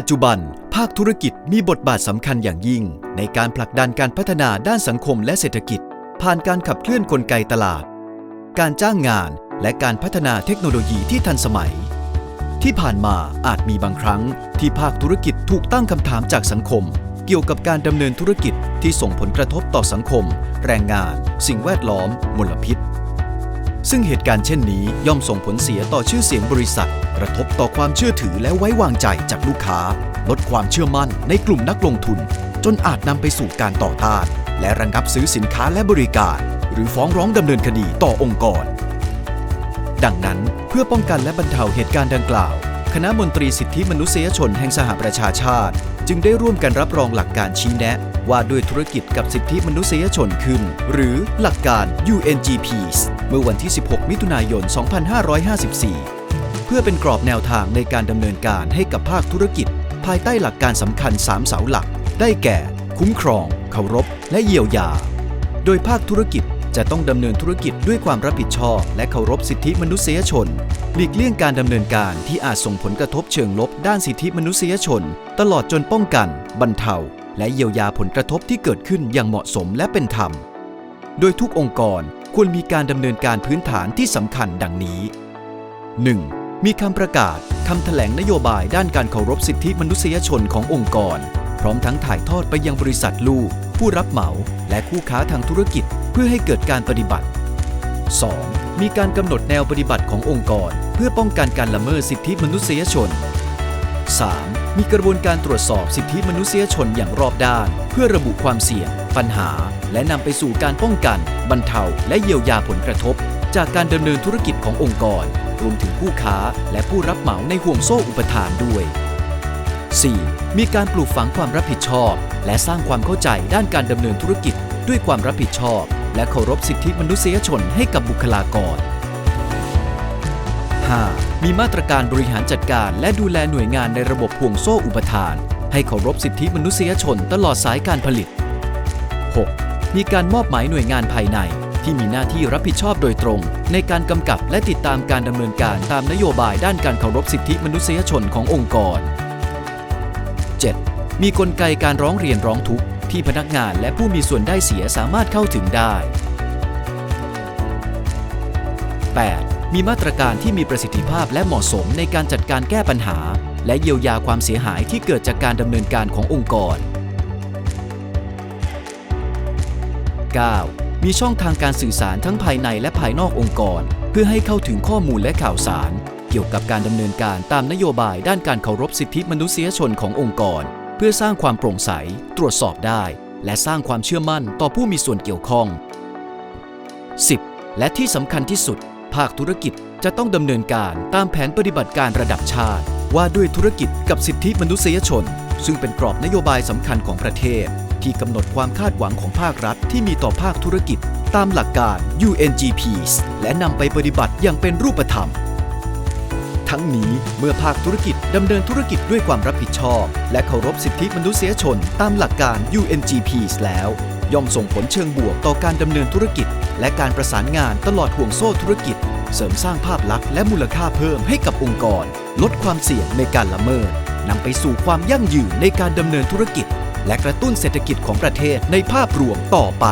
ปัจจุบัน ภาคธุรกิจมีบทบาทสำคัญอย่างยิ่ง ในการผลักดันการพัฒนาด้านสังคมและเศรษฐกิจ ผ่านการขับเคลื่อนกลไกตลาด การจ้างงาน และการพัฒนาเทคโนโลยีที่ทันสมัย ที่ผ่านมาอาจมีบางครั้ง ที่ภาคธุรกิจถูกตั้งคำถามจากสังคม เกี่ยวกับการดำเนินธุรกิจที่ส่งผลกระทบต่อสังคม แรงงาน สิ่งแวดล้อม มลพิษ ซึ่งเหตุการณ์เช่นนี้ย่อมส่งผลเสียต่อชื่อเสียงบริษัท กระทบต่อความเชื่อถือและไว้วางใจจากลูกค้า ลดความเชื่อมั่นในกลุ่มนักลงทุน จนอาจนำไปสู่การต่อต้าน และระงับซื้อสินค้าและบริการ หรือฟ้องร้องดำเนินคดีต่อองค์กร ดังนั้นเพื่อป้องกันและบรรเทาเหตุการณ์ดังกล่าว คณะมนตรีสิทธิมนุษยชนแห่งสหประชาชาติ จึงได้ร่วมกันรับรองหลักการชี้แนะ ว่าด้วยธุรกิจกับสิทธิมนุษยชนขึ้น หรือหลักการ UNGPs เมื่อวันที่ 16 มิถุนายน 2554 เพื่อเป็นกรอบแนวทางในการดำเนินการให้กับภาคธุรกิจ ภายใต้หลักการสำคัญ 3 เสาหลัก ได้แก่ คุ้มครอง เคารพ และเยียวยา โดยภาคธุรกิจ จะต้องดำเนินธุรกิจด้วยความรับผิดชอบ และเคารพสิทธิมนุษยชน หลีกเลี่ยงการดำเนินการที่อาจส่งผลกระทบเชิงลบด้านสิทธิมนุษยชน ตลอดจนป้องกัน บรรเทา และเยียวยาผลกระทบที่เกิดขึ้นอย่างเหมาะสมและเป็นธรรม โดยทุกองค์กรควรมีการดำเนินการพื้นฐานที่สำคัญดังนี้ 1. มีคำประกาศคำแถลงนโยบายด้านการเคารพสิทธิมนุษยชนขององค์กร พร้อมทั้งถ่ายทอดไปยังบริษัทลูก ผู้รับเหมา และคู่ค้าทางธุรกิจ เพื่อให้เกิดการปฏิบัติ 2. มีการกำหนดแนวปฏิบัติขององค์กร เพื่อป้องกันการละเมิดสิทธิมนุษยชน 3. มีกระบวนการตรวจสอบสิทธิมนุษยชนอย่างรอบด้าน เพื่อระบุความเสี่ยง ปัญหา และนำไปสู่การป้องกัน บรรเทา และเยียวยาผลกระทบ จากการดำเนินธุรกิจขององค์กร รวมถึงผู้ค้า และผู้รับเหมาในห่วงโซ่อุปทานด้วย 4. มีการปลูกฝังความรับผิดชอบ และสร้างความเข้าใจด้านการดำเนินธุรกิจ ด้วยความรับผิดชอบ และเคารพสิทธิมนุษยชนให้กับบุคลากร 5. มีมาตรการบริหารจัดการและดูแลหน่วยงานในระบบห่วงโซ่อุปทาน ให้เคารพสิทธิมนุษยชนตลอดสายการผลิต 6. มีการมอบหมายหน่วยงานภายใน ที่มีหน้าที่รับผิดชอบโดยตรง ในการกำกับและติดตามการดำเนินการตามนโยบายด้านการเคารพสิทธิมนุษยชนขององค์กร 7. มีกลไกการร้องเรียนร้องทุกข์ ที่พนักงานและผู้มีส่วนได้เสียสามารถเข้าถึงได้ 8. มีมาตรการที่มีประสิทธิภาพและเหมาะสมในการจัดการแก้ปัญหา และเยียวยาความเสียหายที่เกิดจากการดำเนินการขององค์กร 9. มีช่องทางการสื่อสารทั้งภายในและภายนอกองค์กร เพื่อให้เข้าถึงข้อมูลและข่าวสาร เกี่ยวกับการดำเนินการตามนโยบายด้านการเคารพสิทธิมนุษยชนขององค์กร เพื่อสร้างความโปร่งใส ตรวจสอบได้ และสร้างความเชื่อมั่นต่อผู้มีส่วนเกี่ยวข้อง 10. และที่สำคัญที่สุด ภาคธุรกิจจะต้องดำเนินการตามแผนปฏิบัติการระดับชาติ ว่าด้วยธุรกิจกับสิทธิมนุษยชน ซึ่งเป็นกรอบนโยบายสำคัญของประเทศ ที่กำหนดความคาดหวังของภาครัฐที่มีต่อภาคธุรกิจ ตามหลักการ UNGPs และนำไปปฏิบัติอย่างเป็นรูปธรรม ทั้งนี้เมื่อภาคธุรกิจดำเนินธุรกิจด้วยความรับผิดชอบ และเคารพสิทธิมนุษยชนตามหลักการ UNGPs แล้ว ย่อมส่งผลเชิงบวกต่อการดำเนินธุรกิจ และการประสานงานตลอดห่วงโซ่ธุรกิจ เสริมสร้างภาพลักษณ์และมูลค่าเพิ่มให้กับองค์กร ลดความเสี่ยงในการละเมิดนำไปสู่ความยั่งยืนในการดำเนินธุรกิจ และกระตุ้นเศรษฐกิจของประเทศในภาพรวมต่อไป